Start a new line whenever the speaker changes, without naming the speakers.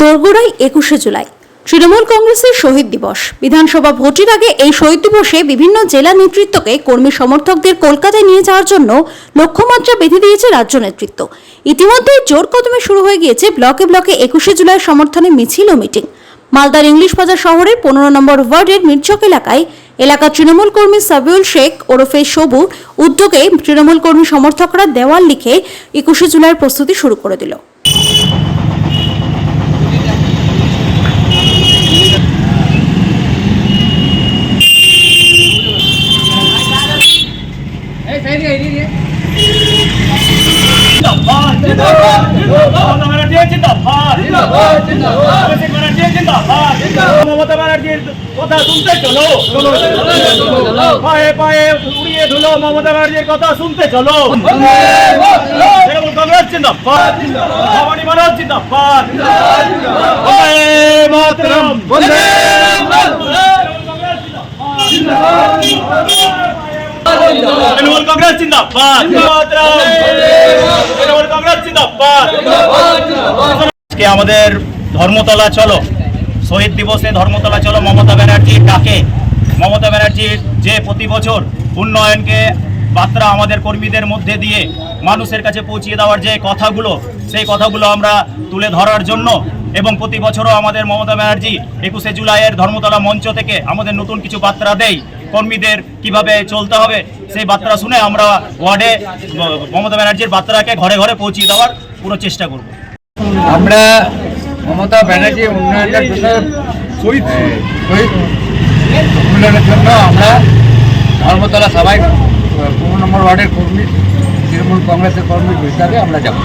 দোরগোড়ায় একুশে জুলাই। তৃণমূল কংগ্রেসের শহীদ দিবস। বিধানসভা ভোটের আগে এই শহীদ দিবসে বিভিন্ন জেলা নেতৃত্বকে কর্মী সমর্থকদের কলকাতায় নিয়ে যাওয়ার জন্য লক্ষ্যমাত্রা বেঁধে দিয়েছে রাজ্য নেতৃত্ব। ইতিমধ্যেই জোর কদমে শুরু হয়ে গিয়েছে ব্লকে ব্লকে একুশে জুলাই সমর্থনে মিছিল ও মিটিং। মালদার ইংলিশ বাজার শহরের পনেরো নম্বর ওয়ার্ডের মির্চক এলাকায় এলাকার তৃণমূল কর্মী সাবিউল শেখ ওরফে সবু উদ্যোগে তৃণমূল কর্মী সমর্থকরা দেওয়াল লিখে একুশে জুলাইয়ের প্রস্তুতি শুরু করে দিল
জিন্দাবাদ জিন্দাবাদ মমতা ব্যানার্জি জিন্দাবাদ জিন্দাবাদ জিন্দাবাদ অভিষেক ব্যানার্জি জিন্দাবাদ তৃণমূল কংগ্রেস জিন্দাবাদ ভবানী কংগ্রেস জিন্দাবাদ মাতরম আমাদের ধর্মতলা, চলো। শহীদ দিবসে ধর্মতলা, চলো। মমতা ব্যানার্জির ডাকে। মমতা ব্যানার্জির যে প্রতি বছর উন্নয়নকে বার্তা আমাদের কর্মীদের মধ্যে দিয়ে মানুষের কাছে পৌঁছিয়ে দেওয়ার যে কথাগুলো, সেই কথাগুলো আমরা তুলে ধরার জন্য এবং প্রতি বছরও আমাদের মমতা ব্যানার্জি একুশে জুলাইয়ের ধর্মতলা মঞ্চ থেকে আমাদের নতুন কিছু বার্তা দেয়। কর্মীদের কীভাবে চলতে হবে, সেই বার্তা শুনে আমরা ওয়ার্ডে মমতা ব্যানার্জির বার্তাকে ঘরে ঘরে পৌঁছিয়ে দেওয়ার পুরো চেষ্টা করব।
আমরা মমতা ব্যানার্জি উন্নয়নের জন্য উন্নয়নের জন্য আমরা ধর্মতলা সবাই পনেরো নম্বর ওয়ার্ডের কর্মী, তৃণমূল কংগ্রেসের কর্মী হিসাবে আমরা যাব।